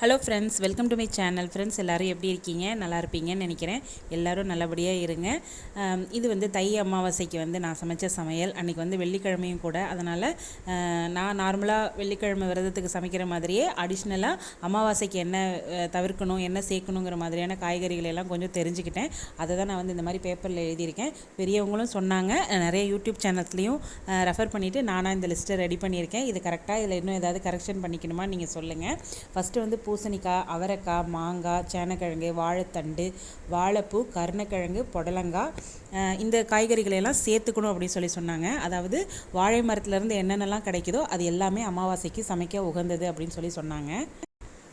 Hello friends welcome to my channel friends எல்லோரும் எப்படி இருக்கீங்க? நல்லா இருப்பீங்கன்னு நினைக்கிறேன். எல்லோரும் நல்லபடியாக இருங்க. இது வந்து தை அமாவாசைக்கு வந்து நான் சமைச்ச சமையல். அன்றைக்கி வந்து வெள்ளிக்கிழமையும் கூட. அதனால் நான் நார்மலாக வெள்ளிக்கிழமை விரதத்துக்கு சமைக்கிற மாதிரியே அடிஷ்னலாக அமாவாசைக்கு என்ன தவிர்க்கணும் என்ன சேர்க்கணுங்கிற மாதிரியான காய்கறிகளை எல்லாம் கொஞ்சம் தெரிஞ்சுக்கிட்டேன். அதை தான் நான் வந்து இந்த மாதிரி பேப்பரில் எழுதியிருக்கேன். பெரியவங்களும் சொன்னாங்க. நிறைய யூடியூப் சேனல்ஸ்லேயும் ரெஃபர் பண்ணிவிட்டு நானாக இந்த லிஸ்ட்டை ரெடி பண்ணியிருக்கேன். இது கரெக்டாக இதில் இன்னும் ஏதாவது கரெக்ஷன் பண்ணிக்கணுமா நீங்கள் சொல்லுங்கள் ஃபஸ்ட்டு வந்து பூசணிக்காய் அவரைக்காய் மாங்காய் சேனக்கிழங்கு வாழைத்தண்டு வாழைப்பூ கருணக்கிழங்கு புடலங்காய் இந்த காய்கறிகளை எல்லாம் சேர்த்துக்கணும் அப்படின்னு சொல்லி சொன்னாங்க. அதாவது வாழை மரத்துலேருந்து என்னென்னலாம் கிடைக்குதோ அது எல்லாமே அமாவாசைக்கு சமைக்க உகந்தது அப்படின்னு சொல்லி சொன்னாங்க.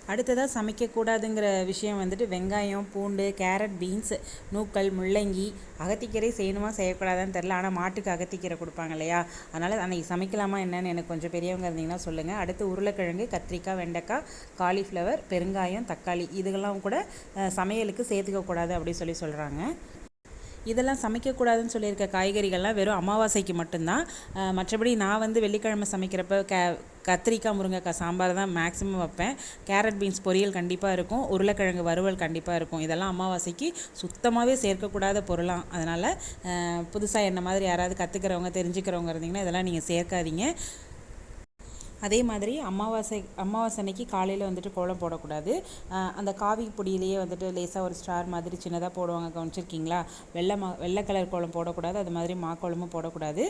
அடுத்ததாக சமைக்கக்கூடாதுங்கிற விஷயம் வந்துட்டு வெங்காயம் பூண்டு கேரட் பீன்ஸ் நூக்கல் முள்ளங்கி அகத்திக்கீரை செய்யணுமா செய்யக்கூடாதான்னு தெரில ஆனால் மாட்டுக்கு அகத்திக்கீரை கொடுப்பாங்க இல்லையா? அதனால் அன்றைக்கி சமைக்கலாமா என்னன்னு எனக்கு கொஞ்சம் பெரியவங்க இருந்தீங்கன்னா சொல்லுங்கள் அடுத்து உருளைக்கிழங்கு கத்திரிக்காய் வெண்டைக்காய் காலிஃப்ளவர் பெருங்காயம் தக்காளி இதுகெல்லாம் கூட சமையலுக்கு சேர்த்துக்கக்கூடாது அப்படின்னு சொல்லி சொல்கிறாங்க இதெல்லாம் சமைக்கக்கூடாதுன்னு சொல்லியிருக்க காய்கறிகள்லாம் வெறும் அமாவாசைக்கு மட்டும்தான். மற்றபடி நான் வந்து வெள்ளிக்கிழமை சமைக்கிறப்ப க கத்திரிக்காய் முருங்கைக்காய் சாம்பார் தான் மேக்ஸிமம் வைப்பேன். கேரட் பீன்ஸ் பொரியல் கண்டிப்பாக இருக்கும். உருளைக்கிழங்கு வறுவல் கண்டிப்பாக இருக்கும். இதெல்லாம் அமாவாசைக்கு சுத்தமாகவே சேர்க்கக்கூடாத பொருளாம். அதனால் புதுசாக என்ன மாதிரி யாராவது கற்றுக்கிறவங்க தெரிஞ்சுக்கிறவங்க இருந்தீங்கன்னா இதெல்லாம் நீங்கள் சேர்க்காதீங்க. அதே மாதிரி அமாவாசை அமாவாசை அன்னைக்கு காலையில் வந்துட்டு கோலம் போடக்கூடாது. அந்த காவி பொடியிலேயே வந்துட்டு லேசாக ஒரு ஸ்டார் மாதிரி சின்னதாக போடுவாங்க. கவனிச்சிருக்கீங்களா? வெள்ளை மா வெள்ளை கலர் கோலம் போடக்கூடாது. அது மாதிரி மா கோலமும் போடக்கூடாது.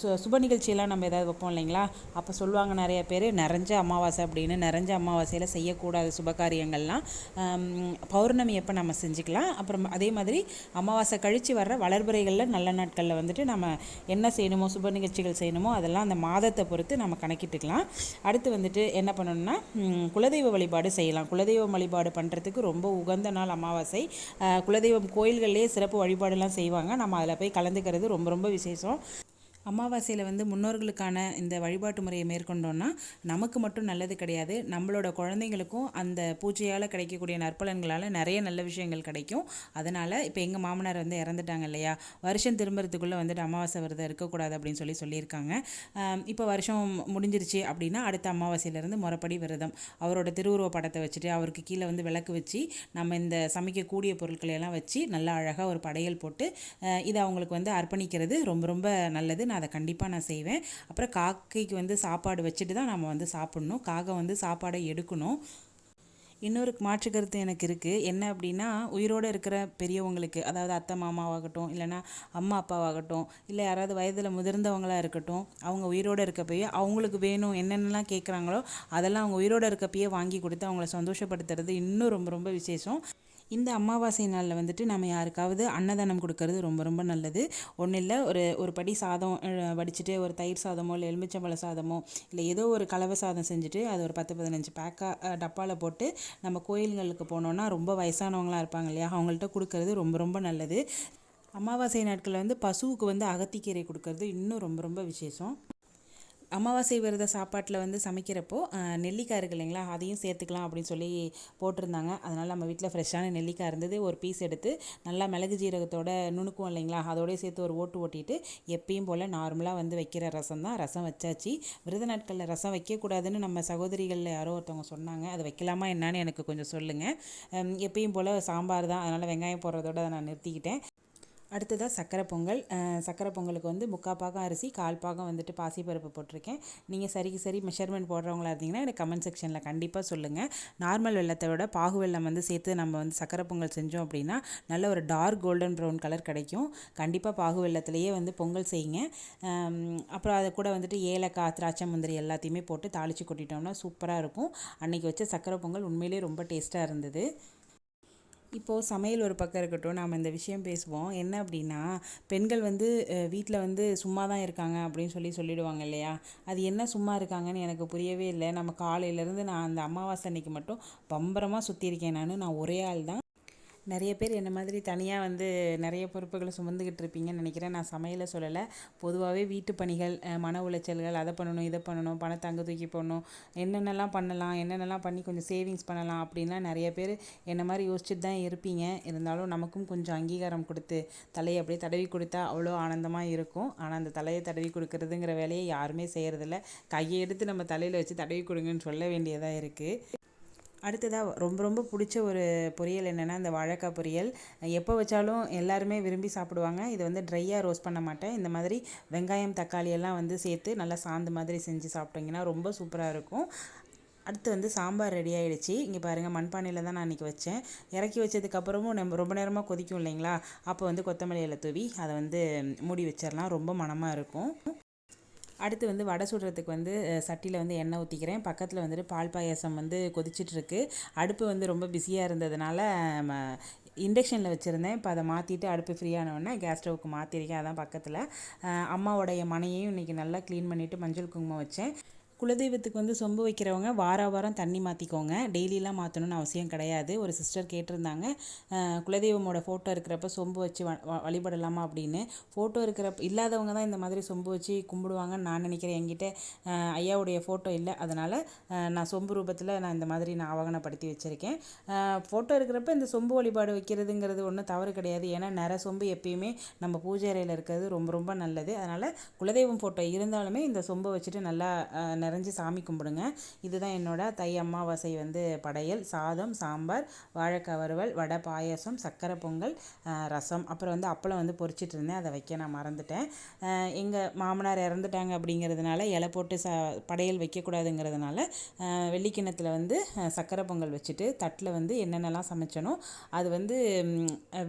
சு சுப நிகழ்ச்சியெல்லாம் நம்ம ஏதாவது வைப்போம் இல்லைங்களா? அப்போ சொல்லுவாங்க நிறைய பேர் நிறைஞ்ச அமாவாசை அப்படின்னு. நிறைஞ்ச அமாவாசையில் செய்யக்கூடாது சுபகாரியங்கள்லாம் பௌர்ணமி எப்போ நம்ம செஞ்சுக்கலாம். அப்புறம் அதே மாதிரி அமாவாசை கழித்து வர்ற வளர்புறைகளில் நல்ல நாட்களில் வந்துட்டு நம்ம என்ன செய்யணுமோ சுப நிகழ்ச்சிகள் செய்யணுமோ அதெல்லாம் அந்த மாதத்தை பொறுத்து நம்ம ஆக்கிட்டுக்கலாம் அடுத்து வந்துட்டு என்ன பண்ணணும்னா குலதெய்வ வழிபாடு செய்யலாம். குலதெய்வம் வழிபாடு பண்ணுறதுக்கு ரொம்ப உகந்த நாள் அமாவாசை. குலதெய்வம் கோயில்கள்லேயே சிறப்பு வழிபாடுலாம் செய்வாங்க. நம்ம அதில் போய் கலந்துக்கிறது ரொம்ப ரொம்ப விசேஷம். அமாவாசையில் வந்து முன்னோர்களுக்கான இந்த வழிபாட்டு முறையை மேற்கொண்டோன்னா நமக்கு மட்டும் நல்லது கிடையாது. நம்மளோட குழந்தைங்களுக்கும் அந்த பூஜையால் கிடைக்கக்கூடிய நற்பலன்களால் நிறைய நல்ல விஷயங்கள் கிடைக்கும். அதனால் இப்போ எங்கள் மாமனார் வந்து இறந்துட்டாங்க இல்லையா? வருஷம் திரும்புறதுக்குள்ளே வந்துட்டு அமாவாசை விரதம் இருக்கக்கூடாது அப்படின்னு சொல்லி சொல்லியிருக்காங்க. இப்போ வருஷம் முடிஞ்சிருச்சு அப்படின்னா அடுத்த அமாவாசையிலேருந்து முறைப்படி விரதம். அவரோட திருவுருவ படத்தை வச்சுட்டு அவருக்கு கீழே வந்து விளக்கு வச்சு நம்ம இந்த சமைக்கக்கூடிய பொருட்களை எல்லாம் வச்சு நல்லா அழகாக ஒரு படையல் போட்டு இதை அவங்களுக்கு வந்து அர்ப்பணிக்கிறது ரொம்ப ரொம்ப நல்லது. நான் அதை கண்டிப்பாக நான் செய்வேன். அப்புறம் காக்கைக்கு வந்து சாப்பாடு வச்சுட்டு தான் நம்ம வந்து சாப்பிட்ணும். காகை வந்து சாப்பாடை எடுக்கணும். இன்னொரு மாற்று கருத்து எனக்கு இருக்குது என்ன அப்படின்னா உயிரோடு இருக்கிற பெரியவங்களுக்கு அதாவது அத்தை மாமாவாகட்டும் இல்லைன்னா அம்மா அப்பாவாகட்டும் இல்லை யாராவது வயதில் முதிர்ந்தவங்களாக இருக்கட்டும் அவங்க உயிரோடு இருக்கப்பயே அவங்களுக்கு வேணும் என்னென்னலாம் கேட்குறாங்களோ அதெல்லாம் அவங்க உயிரோடு இருக்கப்பயே வாங்கி கொடுத்து அவங்கள சந்தோஷப்படுத்துறது இன்னும் ரொம்ப ரொம்ப விசேஷம். இந்த அமாவாசை நாளில் வந்துட்டு நம்ம யாருக்காவது அன்னதானம் கொடுக்கறது ரொம்ப ரொம்ப நல்லது. ஒன்றும் இல்லை ஒரு ஒரு படி சாதம் வடிச்சுட்டு வடிச்சிட்டு ஒரு தயிர் சாதமோ இல்லை எலுமிச்சம்பழ சாதமோ இல்லை ஏதோ ஒரு கலவை சாதம் செஞ்சுட்டு அது ஒரு பத்து பதினஞ்சு பேக்காக டப்பாவில் போட்டு நம்ம கோயில்களுக்கு போனோன்னா ரொம்ப வயசானவங்களாம் இருப்பாங்க இல்லையா? அவங்கள்ட்ட கொடுக்கறது ரொம்ப ரொம்ப நல்லது. அமாவாசை நாட்களில் வந்து பசுவுக்கு வந்து அகத்திக்கீரை கொடுக்கறது இன்னும் ரொம்ப ரொம்ப விசேஷம். அமாவாசை விரத சாப்பாட்டில் வந்து சமைக்கிறப்போ நெல்லிக்காய் இருக்கு இல்லைங்களா? அதையும் சேர்த்துக்கலாம் அப்படின்னு சொல்லி போட்டிருந்தாங்க. அதனால் நம்ம வீட்டில் ஃப்ரெஷ்ஷான நெல்லிக்காய் இருந்தது. ஒரு பீஸ் எடுத்து நல்லா மிளகு ஜீரகத்தோட நுணுக்குவோம் இல்லைங்களா? அதோடய சேர்த்து ஒரு ஓட்டு ஓட்டிட்டு எப்பயும் போல் நார்மலாக வந்து வைக்கிற ரசம் தான். ரசம் வச்சாச்சு. விரத நாட்களில் ரசம் வைக்கக்கூடாதுன்னு நம்ம சகோதரிகளில் யாரோ ஒருத்தவங்க சொன்னாங்க. அது வைக்கலாமா என்னன்னு எனக்கு கொஞ்சம் சொல்லுங்கள் எப்பயும் போல் சாம்பார் தான். அதனால் வெங்காயம் போடுறதோட அதை நான் நிறுத்திக்கிட்டேன். அடுத்ததாக சக்கரை பொங்கல். சக்கரை பொங்கலுக்கு வந்து முக்கால் பாகம் அரிசி கால் பாகம் வந்துட்டு பாசிப்பருப்பு போட்டிருக்கேன். நீங்கள் சரிக்கு சரி மெஷர்மெண்ட் போடுறவங்களா இருந்தீங்கன்னா எனக்கு கமெண்ட் செக்ஷனில் கண்டிப்பாக சொல்லுங்கள் நார்மல் வெள்ளத்தை விட பாகு வெள்ளம் வந்து சேர்த்து நம்ம வந்து சக்கரை பொங்கல் செஞ்சோம் அப்படின்னா நல்ல ஒரு டார்க் கோல்டன் ப்ரௌன் கலர் கிடைக்கும். கண்டிப்பாக பாகு வெல்லத்திலேயே வந்து பொங்கல் செய்யுங்க. அப்புறம் அதை கூட வந்துட்டு ஏலக்காய் திராட்சை முந்திரி எல்லாத்தையுமே போட்டு தாளித்து கொட்டிட்டோம்னா சூப்பராக இருக்கும். அன்றைக்கி வச்ச சக்கரை பொங்கல் உண்மையிலேயே ரொம்ப டேஸ்ட்டாக இருந்தது. இப்போது சமையல் ஒரு பக்கம் இருக்கட்டும் நாம் இந்த விஷயம் பேசுவோம். என்ன அப்படின்னா பெண்கள் வந்து வீட்டில் வந்து சும்மா தான் இருக்காங்க அப்படின்னு சொல்லி சொல்லிடுவாங்க இல்லையா? அது என்ன சும்மா இருக்காங்கன்னு எனக்கு புரியவே இல்லை. நம்ம காலையிலேருந்து நான் அந்த அமாவாசை அன்னைக்கு மட்டும் பம்பரமாக சுற்றியிருக்கேன் நான். நான் ஒரே ஆள் தான் நிறைய பேர் என்ன மாதிரி தனியாக வந்து நிறைய பொறுப்புகளை சுமந்துக்கிட்டு இருப்பீங்கன்னு நினைக்கிறேன். நான் சமையலை சொல்லலை. பொதுவாகவே வீட்டு பணிகள் மன உளைச்சல்கள் அதை பண்ணணும் இதை பண்ணணும் பணத்தை அங்கே தூக்கி போடணும் என்னென்னலாம் பண்ணலாம் என்னென்னலாம் பண்ணி கொஞ்சம் சேவிங்ஸ் பண்ணலாம் அப்படின்லாம் நிறைய பேர் என்ன மாதிரி யோசிச்சுட்டு தான் இருப்பீங்க. இருந்தாலும் நமக்கும் கொஞ்சம் அங்கீகாரம் கொடுத்து தலையை அப்படியே தடவி கொடுத்தா அவ்வளோ ஆனந்தமாக இருக்கும். ஆனால் அந்த தலையை தடவி கொடுக்கறதுங்கிற வேலையை யாருமே செய்கிறதில்ல கையை எடுத்து நம்ம தலையில் வச்சு தடவி கொடுங்கன்னு சொல்ல வேண்டியதாக இருக்குது அடுத்ததாக ரொம்ப ரொம்ப பிடிச்ச ஒரு பொரியல் என்னென்னா இந்த வாழைக்காய் பொரியல். எப்போ வச்சாலும் எல்லாருமே விரும்பி சாப்பிடுவாங்க. இது வந்து ட்ரையாக ரோஸ்ட் பண்ண மாட்டேன். இந்த மாதிரி வெங்காயம் தக்காளி எல்லாம் வந்து சேர்த்து நல்லா சாந்து மாதிரி செஞ்சு சாப்பிட்டிங்கன்னா ரொம்ப சூப்பராக இருக்கும். அடுத்து வந்து சாம்பார் ரெடி ஆகிடுச்சு இங்கே பாருங்கள் மண்பானையில் தான் நான் இன்றைக்கி வச்சேன். இறக்கி வச்சதுக்கப்புறமும் நம்ம ரொம்ப நேரமாக கொதிக்கும் இல்லைங்களா? அப்போ வந்து கொத்தமல்லியில் தூவி அதை வந்து மூடி வச்சிடலாம். ரொம்ப மணமாக இருக்கும். அடுத்து வந்து வடை சுடுறதுக்கு வந்து சட்டியில் வந்து எண்ணெய் ஊற்றிக்கிறேன் பக்கத்தில் வந்துட்டு பால் பாயாசம் வந்து கொதிச்சிட்ருக்கு. அடுப்பு வந்து ரொம்ப பிஸியாக இருந்ததுனால இண்டக்ஷனில் வச்சுருந்தேன். இப்போ அதை மாற்றிட்டு அடுப்பு ஃப்ரீயானவுடனே கேஸ் ஸ்டவ்வுக்கு மாற்றிருக்கேன் அதான் பக்கத்தில். அம்மாவோடைய மனையையும் இன்றைக்கி நல்லா க்ளீன் பண்ணிவிட்டு மஞ்சள் குங்குமம் வச்சேன். குலதெய்வத்துக்கு வந்து சொம்பு வைக்கிறவங்க வார வாரம் தண்ணி மாற்றிக்கோங்க டெய்லியெலாம் மாற்றணும்னு அவசியம் கிடையாது. ஒரு சிஸ்டர் கேட்டிருந்தாங்க குலதெய்வமோட ஃபோட்டோ இருக்கிறப்ப சொம்பு வச்சு வழிபடலாமா? அப்படின்னு. ஃபோட்டோ இருக்கிறப்ப இல்லாதவங்க தான் இந்த மாதிரி சொம்பு வச்சு கும்பிடுவாங்கன்னு நான் நினைக்கிறேன். என்கிட்ட ஐயாவுடைய ஃபோட்டோ இல்லை. அதனால் நான் சொம்பு ரூபத்தில் நான் இந்த மாதிரி நான் ஆவகனப்படுத்தி வச்சுருக்கேன். ஃபோட்டோ இருக்கிறப்ப இந்த சொம்பு வழிபாடு வைக்கிறதுங்கிறது ஒன்றும் தவறு கிடையாது. ஏன்னா நிற சொம்பு எப்பயுமே நம்ம பூஜை அறையில் இருக்கிறது ரொம்ப ரொம்ப நல்லது. அதனால் குலதெய்வம் ஃபோட்டோ இருந்தாலுமே இந்த சொம்பை வச்சுட்டு நல்லா நிறைஞ்சு சாமி கும்பிடுங்க. இதுதான் என்னோட தை அமாவாசை வந்து படையல். சாதம் சாம்பார் வாழைக்காய் வறுவல் வடை பாயசம் சர்க்கரை பொங்கல் ரசம். அப்புறம் வந்து அப்பளம் வந்து பொறிச்சிட்டு இருந்தேன் அதை வைக்க நான் மறந்துட்டேன். எங்கள் மாமனார் இறந்துட்டாங்க அப்படிங்கிறதுனால இலை போட்டு ச படையல் வைக்கக்கூடாதுங்கிறதுனால வெள்ளிக்கிணத்தில் வந்து சர்க்கரை பொங்கல் வச்சுட்டு தட்டில் வந்து என்னென்னலாம் சமைச்சனோ அது வந்து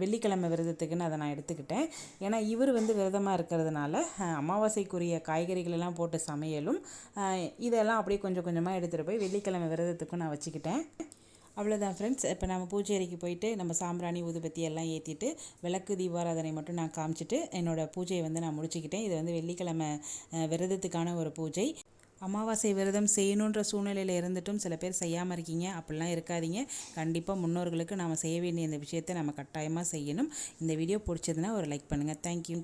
வெள்ளிக்கிழமை விரதத்துக்குன்னு அதை நான் எடுத்துக்கிட்டேன். ஏன்னா இவர் வந்து விரதமாக இருக்கிறதுனால அமாவாசைக்குரிய காய்கறிகளெல்லாம் போட்டு சமையலும் இதெல்லாம் அப்படியே கொஞ்சம் கொஞ்சமாக எடுத்துகிட்டு போய் வெள்ளிக்கிழமை விரதத்துக்கும் நான் வச்சுக்கிட்டேன். அவ்வளோதான் ஃப்ரெண்ட்ஸ் இப்போ நம்ம பூஜை அறைக்கு போயிட்டு நம்ம சாம்பிராணி ஊதுபத்தி எல்லாம் ஏற்றிட்டு விளக்கு தீபாராதனை மட்டும் நான் காமிச்சிட்டு என்னோடய பூஜையை வந்து நான் முடிச்சுக்கிட்டேன். இது வந்து வெள்ளிக்கிழமை விரதத்துக்கான ஒரு பூஜை. அமாவாசை விரதம் செய்யணுன்ற சூழ்நிலையில் இருந்துட்டும் சில பேர் செய்யாமல் இருக்கீங்க. அப்படிலாம் இருக்காதீங்க. கண்டிப்பாக முன்னோர்களுக்கு நாம் செய்ய வேண்டிய இந்த விஷயத்தை நம்ம கட்டாயமாக செய்யணும். இந்த வீடியோ பிடிச்சதுன்னா ஒரு லைக் பண்ணுங்கள் தேங்க்யூ